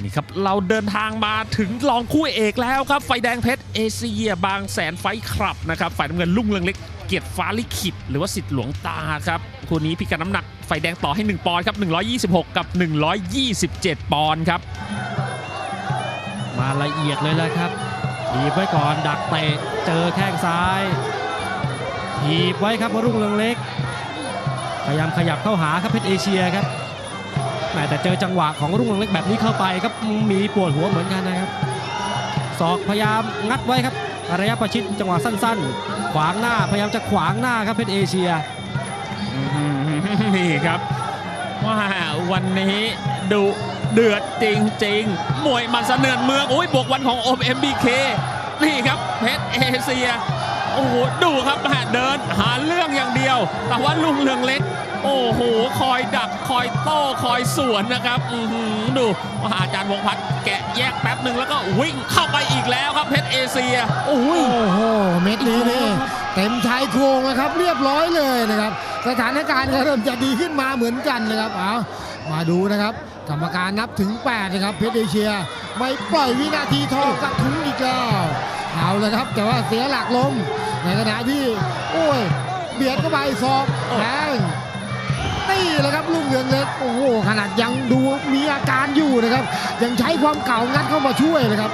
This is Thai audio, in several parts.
นี่ครับเราเดินทางมาถึงรองคู่เอกแล้วครับ ไฟแดงเพชรเอเชียบางแสนไฟคลับนะครับฝ่ายน้ำเงินลุ่งเรืองเล็กเกียรติฟ้าลิขิตหรือว่าสิทธิ์หลวงตาครับคู่นี้พิกัดน้ำหนักไฟแดงต่อให้ 1 ปอนด์ครับ 126 กับ 127 ปอนด์ครับ มาละเอียดเลยแล้วครับถีบไว้ก่อนดักเตะเจอแข้งซ้ายถีบไว้ครับรุ่งเรืองเล็ก พยายามขยับเข้าหาครับเพชรเอเชียครับ แหมแต่เจอจังหวะของรุ่งเรืองเล็กแบบนี้เข้าไปครับมีปวดหัวเหมือนกันนะครับศอกพยายามงัดไว้ครับระยะประชิดจังหวะสั้น ๆ ขวางหน้าพยายามจะขวางหน้าครับเพชรเอเชียนี่ครับว่าวันนี้ดุเดือดจริงๆมวยมันสะเนือนเมืองโอ้ยบวกวันของโอม MBK นี่ครับเพชรเอเชีย โอ้โหดูครับแม่เดิน หาเรื่องอย่างเดียว แต่ว่าลุงเรืองเล็ก โอ้โหคอยดักคอยโต้คอยสวนนะครับอือหือดูมหาอาจารย์วงศ์พัฒน์แกะแยกแป๊บหนึ่งแล้วก็วิ่งเข้าไปอีกแล้วครับเพชรเอเชียโอ้ยโอ้โหเม็ดนี้นี่เต็มชายโครงนะครับ เรียบร้อยเลยนะครับ สถานการณ์ก็เริ่มจะดีขึ้นมาเหมือนกันนะครับเอามาดูนะครับกรรมการนับถึง8นะครับเพชรเอเชีย ไม่ปล่อยวินาทีทองกระทุ้งอีกแล้ว เอาเลยครับ แต่ว่าเสียหลักล้มในขณะที่โอ้ยเบียดเข้าไปศอกแทงนี่แหละครับลูกเหลืองเล็กโอ้โหขนาดยังดูมีอาการอยู่นะครับ ยังใช้ความเก่างัดเข้ามาช่วยเลยครับ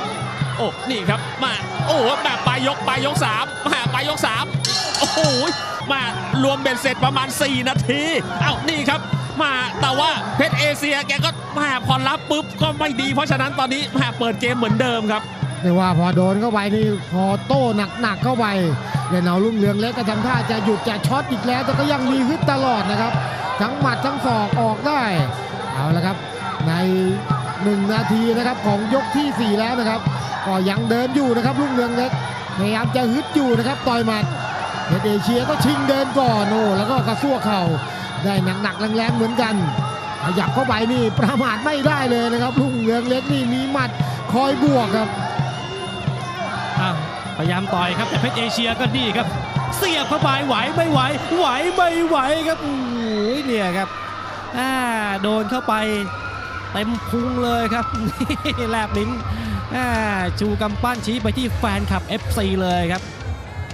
โอ้นี่ครับมาโอ้โหแบบปลายยกปลายยกสามมาปลายยกสามโอ้โหมารวมเบ็ดเสร็จประมาณ 4 นาทีเอ้านี่ครับ มาแต่ว่าเพชรเอเชียแกก็มาพอรับปุ๊บก็ไม่ดีเพราะฉะนั้นตอนนี้มาเปิดเกมเหมือนเดิมครับ เรียกว่าพอโดนเข้าไปนี่พอโต้หนักๆเข้าไปเล่นเอาลุ่งเรืองเล็กก็ทำท่าจะหยุดจะช็อตอีกแล้วแต่ก็ยังมีฮึดตลอดนะครับ ทั้งหมัดทั้งศอกออกได้เอาละครับ ใน 1 นาทีนะครับของยกทีสี่4 แล้วนะครับ ก็ยังเดินอยู่นะครับลุ่งเรืองเล็กพยายามจะฮึดอยู่นะครับต่อยหมัดเพชรเอเชียก็ชิงเดินก่อนโอ้แล้วก็กระซวกเข่าได้หนักๆแรงๆเหมือนกันขยับเข้าไปนี่ประมาทไม่ได้เลยนะครับลุ่งเรืองเล็กนี่มีหมัดคอยบวกครับ พยายามต่อยครับ แต่เพชรเอเชียก็ดีครับ เสียบเข้าไปไหวไม่ไหว ไหวไม่ไหวครับโอ้โหเนี่ยครับอ่าโดนเข้าไปเต็มพุงเลยครับแลบลิ้นอ่าชูกำปั้นชี้ไปที่แฟนคลับ FC เลยครับ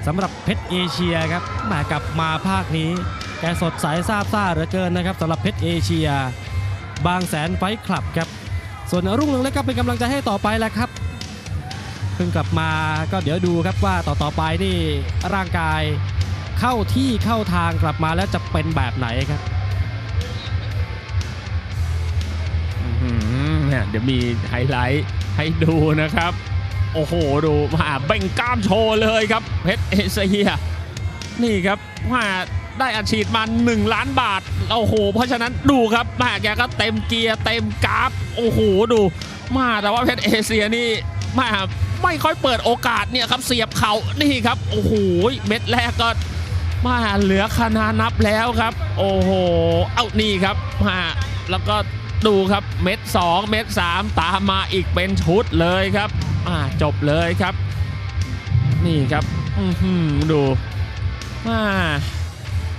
สำหรับเพชรเอเชียครับมากลับมาภาคนี้ แกสดใสซาบซ่าเหลือเกินนะครับสำหรับเพชรเอเชีย บางแสนไฟคลับครับ ส่วนรุ่งเรืองเล็กก็เป็นกำลังใจให้ต่อไปแล้วครับ เพิ่งกลับมาก็เดี๋ยวดูครับว่าต่อต่อไปนี่ร่างกายเข้าที่เข้าทางกลับมาแล้วจะเป็นแบบไหนครับเนี่ยเดี๋ยวมีไฮไลท์ให้ดูนะครับ โอ้โหดูมาเบ่งกล้ามโชว์เลยครับเพชรเอเชียนี่ครับว่าได้อัดฉีดมา 1 ล้านบาทโอ้โห เพราะฉะนั้นดูครับมาแกก็เต็มเกียร์เต็มกราฟ โอ้โหดู มาแต่ว่าเพชรเอเชียนี่มา ไม่ค่อยเปิดโอกาสเนี่ยครับเสียบเขานี่ครับโอ้โหเม็ดแรกก็มาเหลือคณานับแล้วครับ โอ้โหเอานี่ครับมาแล้วก็ดูครับเม็ด2เม็ด3ตามมาอีกเป็นชุดเลยครับอ่าจบเลยครับ นี่ครับอือหือดูอ่า